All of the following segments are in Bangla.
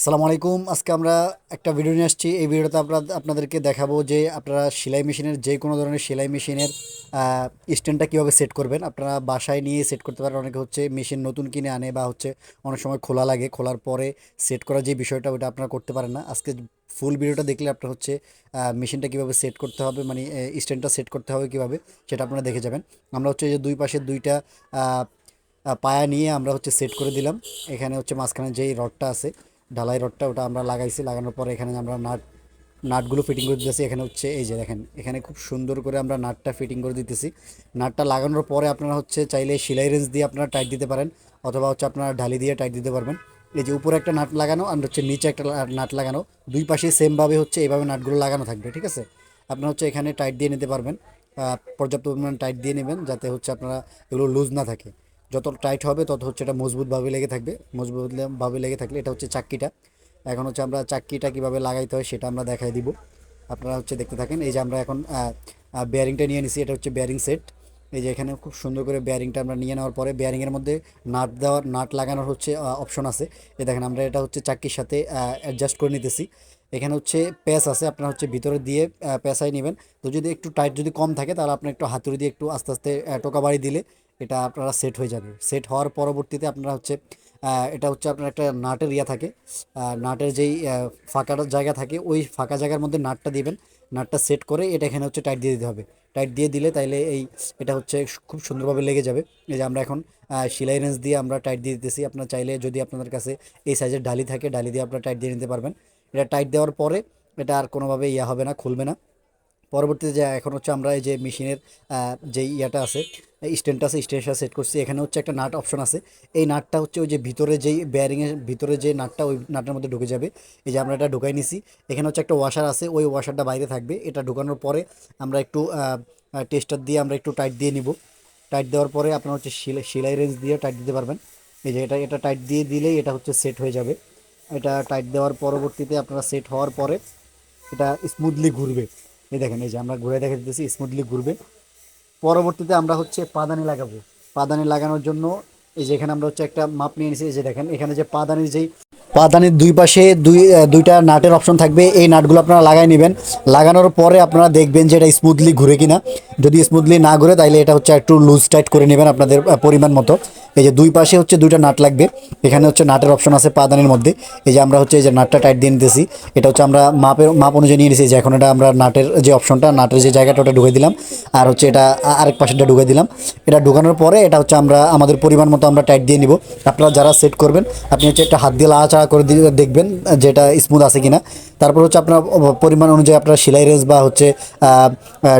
আসসালামু আলাইকুম। আজকে আমরা একটা ভিডিও নিয়ে আসছি। এই ভিডিওতে আমরা আপনাদেরকে দেখাবো যে আপনারা সেলাই মেশিনের যে কোনো ধরনের সেলাই মেশিনের স্ট্যান্ডটা কীভাবে সেট করবেন। আপনারা বাসায় নিয়ে সেট করতে পারেন। অনেকে হচ্ছে মেশিন নতুন কিনে আনে বা হচ্ছে অনেক সময় খোলা লাগে। খোলার পরে সেট করার যে বিষয়টা ওটা আপনারা করতে পারেন না। আজকে ফুল ভিডিওটা দেখলে আপনার হচ্ছে মেশিনটা কীভাবে সেট করতে হবে মানে স্ট্যান্ডটা সেট করতে হবে কীভাবে, সেটা আপনারা দেখে যাবেন। আমরা হচ্ছে যে দুই পাশে দুইটা পায়া নিয়ে আমরা হচ্ছে সেট করে দিলাম। এখানে হচ্ছে মাঝখানে যেই রডটা আছে ঢালাই রডটা ওটা আমরা লাগাইছি, লাগানোর পরে এখানে আমরা নাট, নাটগুলো ফিটিং করে দিতেছি। এখানে হচ্ছে এই যে দেখেন, এখানে খুব সুন্দর করে আমরা নাটটা ফিটিং করে দিতেছি। নাটটা লাগানোর পরে আপনারা হচ্ছে চাইলে সেলাই রেঞ্জ দিয়ে আপনারা টাইট দিতে পারেন, অথবা হচ্ছে আপনারা ঢালি দিয়ে টাইট দিতে পারবেন। এই যে উপরে একটা নাট লাগানো আর হচ্ছে নিচে একটা নাট লাগানো, দুই পাশে সেমভাবে হচ্ছে এইভাবে নাটগুলো লাগানো থাকবে, ঠিক আছে? আপনারা হচ্ছে এখানে টাইট দিয়ে নিতে পারবেন পর্যাপ্ত পরিমাণ টাইট দিয়ে নেবেন, যাতে হচ্ছে আপনারা এগুলো লুজ না থাকে। যত টাইট হবে, তত হচ্ছে এটা মজবুতভাবে লেগে থাকবে। মজবুতভাবে লেগে থাকলে এটা হচ্ছে চাক্কিটা। এখন হচ্ছে আমরা চাক্কিটা কীভাবে লাগাইতে হয় সেটা আমরা দেখাই দিব। আপনারা হচ্ছে দেখতে থাকেন, এই যে আমরা এখন বেয়ারিংটা নিয়ে নিছি, এটা হচ্ছে বেয়ারিং সেট এই যে এখানে খুব সুন্দর করে বেয়ারিংটা আমরা নিয়ে নেওয়ার পরে বেয়ারিংয়ের মধ্যে নাট দেওয়ার নাট লাগানোর হচ্ছে অপশন আছে। এই দেখেন আমরা এটা হচ্ছে চাক্কির সাথে অ্যাডজাস্ট করে নিতেছি। এখানে হচ্ছে প্যাচ আছে, আপনার হচ্ছে ভিতরে দিয়ে প্যাঁচাই নেবেন। তো যদি একটু টাইট যদি কম থাকে, তাহলে আপনি একটু হাতুড়ি দিয়ে একটু আস্তে আস্তে টোকা বাড়ি দিলে এটা আপনারা সেট হয়ে যাবে। সেট হওয়ার পরবর্তীতে আপনারা হচ্ছে এটা হচ্ছে আপনার একটা নাটের ইয়া থাকে নাটের যেই ফাঁকা জায়গা থাকে, ওই ফাঁকা জায়গার মধ্যে নাটটা দিবেন। নাটটা সেট করে এটা এখানে হচ্ছে টাইট দিয়ে দিতে হবে। টাইট দিয়ে দিলে তাইলে এই এটা হচ্ছে খুব সুন্দরভাবে লেগে যাবে। এই যে আমরা এখন সেলাই রেঞ্জ দিয়ে আমরা টাইট দিয়ে দিতেছি। আপনার চাইলে যদি আপনাদের কাছে এই সাইজের ডালি থাকে, ডালি দিয়ে আপনারা টাইট দিয়ে নিতে পারবেন। এটা টাইট দেওয়ার পরে এটা আর কোনোভাবে ইয়া হবে না, খুলবে না। পরবর্তীতে যে এখন হচ্ছে আমরা এই যে মেশিনের যে ইয়াটা আছে স্ট্যান্ডটা আছে স্ট্যান্ডটা সেট করছি। এখানে হচ্ছে একটা নাট অপশন আছে। এই নাটটা হচ্ছে ওই যে ভিতরে যেই বেয়ারিংয়ের ভিতরে যে নাটটা ওই নাটের মধ্যে ঢুকে যাবে। এই যে আমরা এটা ঢুকাই নিছি। এখানে হচ্ছে একটা ওয়াশার আছে, ওই ওয়াশারটা বাইরে থাকবে। এটা ঢুকানোর পরে আমরা একটু টেস্টার দিয়ে আমরা একটু টাইট দিয়ে নিব। টাইট দেওয়ার পরে আপনার হচ্ছে সেলাই সেলাই রেঞ্জ দিয়ে টাইট দিতে পারবেন। এই যে এটা এটা টাইট দিয়ে দিলেই এটা হচ্ছে সেট হয়ে যাবে। এটা টাইট দেওয়ার পরবর্তীতে আপনারা সেট হওয়ার পরে এটা স্মুথলি ঘুরবে। এই দেখেন, এই যে আমরা ঘুরে দেখে দিতেছি স্মুথলি ঘুরবে। পরবর্তীতে আমরা হচ্ছে পাদানি লাগাবো। পাদানি লাগানোর জন্য এই যে এখানে আমরা হচ্ছে একটা মাপ নিয়ে নিয়েছি এই যে দেখেন, এখানে যে পাদানির যেই পাদানির দুই পাশে দুই দুইটা নাটের অপশন থাকবে। এই নাটগুলো আপনারা লাগাই নেবেন। লাগানোর পরে আপনারা দেখবেন যে এটা স্মুথলি ঘুরে কিনা। যদি স্মুথলি না ঘুরে তাহলে এটা হচ্ছে একটু লুজ টাইট করে নেবেন আপনাদের পরিমাণ মতো। এই যে দুই পাশে হচ্ছে দুইটা নাট লাগবে। এখানে হচ্ছে নাটের অপশন আছে পাদানির মধ্যে। এই যে আমরা হচ্ছে এই যে নাটটা টাইট দিয়ে নিতেছি, এটা হচ্ছে আমরা মাপের, মাপ অনুযায়ী নিয়ে নিয়েছি যে এখন এটা আমরা নাটের যে অপশনটা নাটের যে জায়গাটা ওটা ঢুকে দিলাম। আর হচ্ছে এটা আরেক পাশেটা ঢুকে দিলাম। এটা ঢুকানোর পরে এটা হচ্ছে আমরা, আমাদের পরিমাণ মতো আমরা টাইট দিয়ে নিব। আপনারা যারা সেট করবেন, আপনি হচ্ছে একটা হাত দিয়ে লাড়াচাড়া করে দিয়ে দেখবেন যেটা স্মুথ আছে কিনা। তারপর হচ্ছে আপনার পরিমাণ অনুযায়ী আপনার সেলাই রেঞ্জ বা হচ্ছে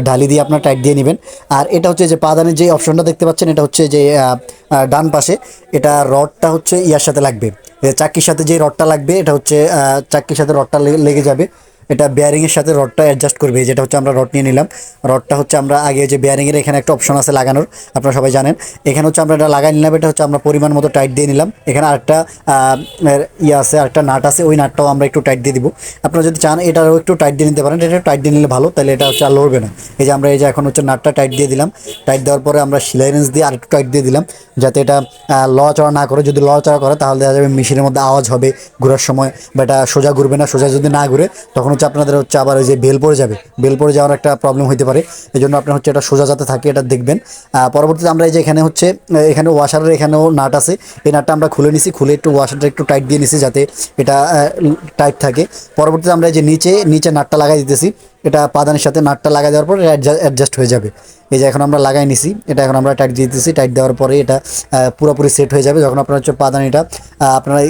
ঢালি দিয়ে আপনার টাইট দিয়ে নেবেন। আর এটা হচ্ছে যে পাদানের যে অপশনটা দেখতে পাচ্ছেন, এটা হচ্ছে যে ডান পাশে এটা রডটা হচ্ছে ইয়ার সাথে লাগবে। চাকির সাথে যে রডটা লাগবে এটা হচ্ছে আহ, চাক্কির সাথে রডটা লেগে যাবে। এটা বেয়ারিংয়ের সাথে রডটা অ্যাডজাস্ট করবে যেটা হচ্ছে আমরা রড নিয়ে নিলাম। রডটা হচ্ছে আমরা আগে যে বেয়ারিংয়ের এখানে একটা অপশন আছে লাগানোর, আপনারা সবাই জানেন। এখানে হচ্ছে আমরা এটা লাগাই নিলাম, এটা হচ্ছে আমরা পরিমাণ মতো টাইট দিয়ে নিলাম। এখানে আরেকটা ইয়ে আছে, আরেকটা নাট আছে, ওই নাটটাও আমরা একটু টাইট দিয়ে দিব। আপনারা যদি চান, এটারও একটু টাইট দিয়ে নিতে পারেন। এটা টাইট দিয়ে নিলে ভালো, তাহলে এটা হচ্ছে আর লড়বে না। এই যে আমরা এই যে এখন হচ্ছে নাটটা টাইট দিয়ে দিলাম। টাইট দেওয়ার পরে আমরা সেলাই রেঞ্জ দিয়ে আরেকটু টাইট দিয়ে দিলাম, যাতে এটা লড়াচড়া না করে। যদি লড়াচড়া করে, তাহলে দেখা যাবে মেশিনের মধ্যে আওয়াজ হবে, ঘোরার সময়, বা এটা সোজা ঘুরবে না, সোজা যদি না ঘুরে, তখন হচ্ছে আপনাদের হচ্ছে আবার ওই যে বেল পড়ে যাবে। বেল পড়ে যাওয়ার একটা প্রবলেম হতে পারে। এই জন্য আপনার হচ্ছে এটা সোজা যাতে থাকে, এটা দেখবেন। পরবর্তীতে আমরা এই যে এখানে হচ্ছে এখানে ওয়াশারের এখানেও নাট আছে। এই নাটটা আমরা খুলে নিছি, খুলে একটু ওয়াশারটা একটু টাইট দিয়ে নিছি যাতে এটা টাইট থাকে। পরবর্তীতে আমরা এই যে নিচে নিচে নাটটা লাগাই দিতেছি। এটা পাদানের সাথে নাটটা লাগাই দেওয়ার পর অ্যাডজাস্ট হয়ে যাবে। এই যে এখন আমরা লাগাই নিছি, এটা এখন আমরা টাইট দিয়ে টাইট দেওয়ার পরে এটা পুরোপুরি সেট হয়ে যাবে। যখন আপনার হচ্ছে পাদানিটা আপনারা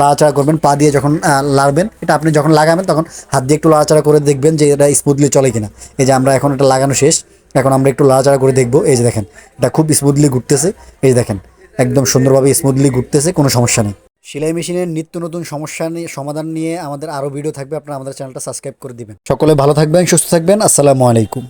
লাড়াচাড়া করবেন, পা দিয়ে যখন লাড়বেন, এটা আপনি যখন লাগাবেন তখন হাত দিয়ে একটু লাড়াচাড়া করে দেখবেন যে এটা স্মুথলি চলে কিনা। এই যে আমরা এখন এটা লাগানো শেষ, এখন আমরা একটু লাড়াচাড়া করে দেখব। এই যে দেখেন, এটা খুব স্মুথলি ঘুরতেছে। এই দেখেন, একদম সুন্দরভাবে স্মুথলি ঘুরতেছে, কোনো সমস্যা নেই। সেলাই মেশিনের নিত্য নতুন সমস্যা নিয়ে, সমাধান নিয়ে আমাদের আরও ভিডিও থাকবে। আপনারা আমাদের চ্যানেলটা সাবস্ক্রাইব করে দিবেন। সকলে ভালো থাকবেন, সুস্থ থাকবেন। আসসালামু আলাইকুম।